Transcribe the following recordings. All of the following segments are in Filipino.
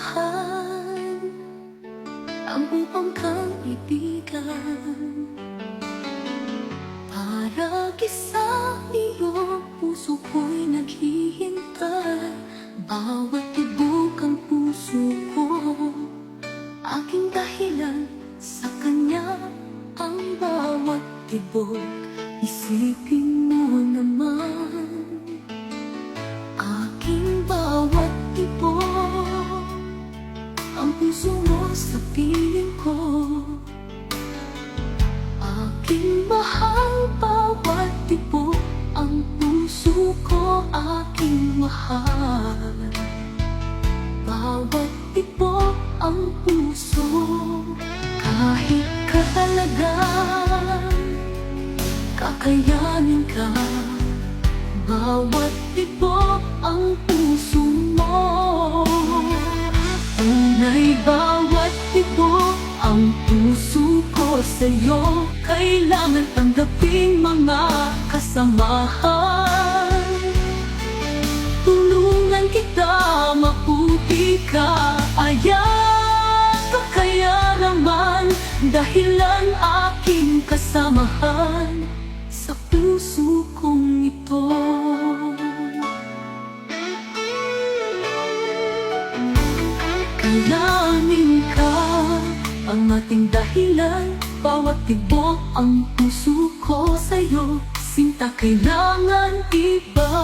kasamahan Ang upang kaibigan Para sa iyo, puso ko'y naghihintay Bawat tibok ang puso ko. Aking dahilan sa kanya Ang bawat tibok. Isipin mo naman aking mahal. Bawat tibok ang puso Kahit katalagang Kakayanin ka. Bawat tibok ang puso mo Tunay bawat tibok ang puso ko sa'yo. Kailangan tanggapin mga kasamahan kita, maputi ka Ayan ka kaya naman Dahilan aking kasamahan Sa puso kong ito. Kailangan ka ang ating dahilan Bawat tibok ang puso ko sa'yo Sinta kailangan iba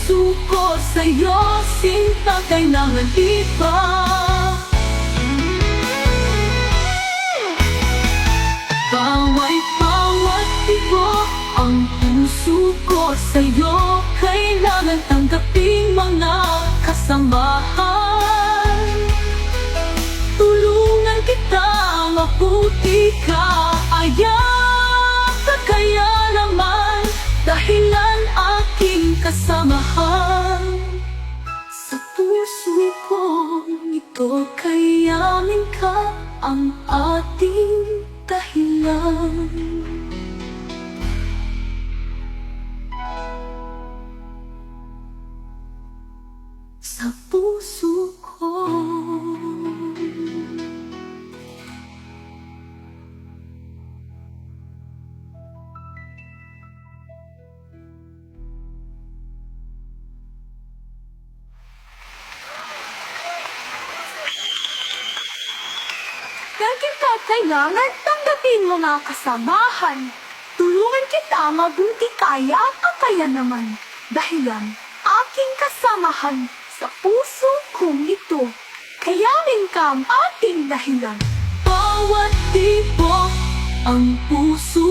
puso ko sa'yo Sinta kailangan iba? Bawat bawat tibok ang puso ko sa'yo. Kailangan tanggapin mga kasamahan. Tulungan kita, mabuti ka. Ayan ka kaya naman Dahilan ito kayanin ka Ang ating dahilan Kaya kita kailangan tanggapin mo na kasamahan. Tulungan kita mabuti kaya at kaya naman. Dahilan aking kasamahan sa puso kong ito. Kayanin ka ang ating dahilan. Bawat tibok ang puso